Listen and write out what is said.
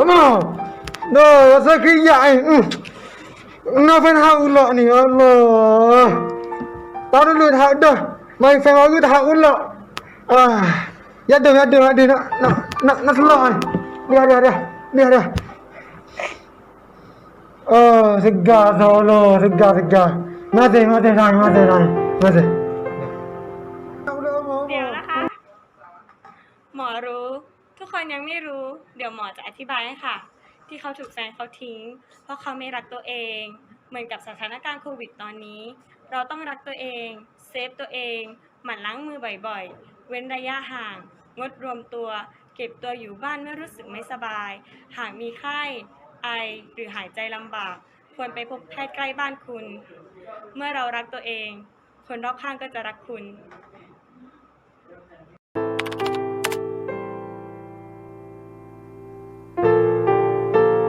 Allah. Dah rasa keriak ni. Hmm. Nafan haulak ni. Allah. Tak dulu tak dah. Mai fan aku tak ulak. Ah. Ya dah, ya dah, ada nak nak nak nak selak ni. Dia dah dah. Dia dah. Oh, segar solo, segar segar. Mati, mati, dah, mati, dah. Mati. เดี๋ยวนะคะ มอรู้ ทุกคนยังไม่รู้ เดี๋ยวหมอจะอธิบายให้ค่ะ ที่เขาถูกแฟนเขาทิ้ง เพราะเขาไม่รักตัวเอง เหมือนกับสถานการณ์โควิดตอนนี้ เราต้องรักตัวเอง เซฟตัวเอง หมั่นล้างมือบ่อยๆ เว้นระยะห่าง งดรวมตัว เก็บตัวอยู่บ้านเมื่อรู้สึกไม่สบาย หากมีไข้ ไอ หรือหายใจลำบาก ควรไปพบแพทย์ใกล้บ้านคุณ เมื่อเรารักตัวเอง คนรอบข้างก็จะรักคุณ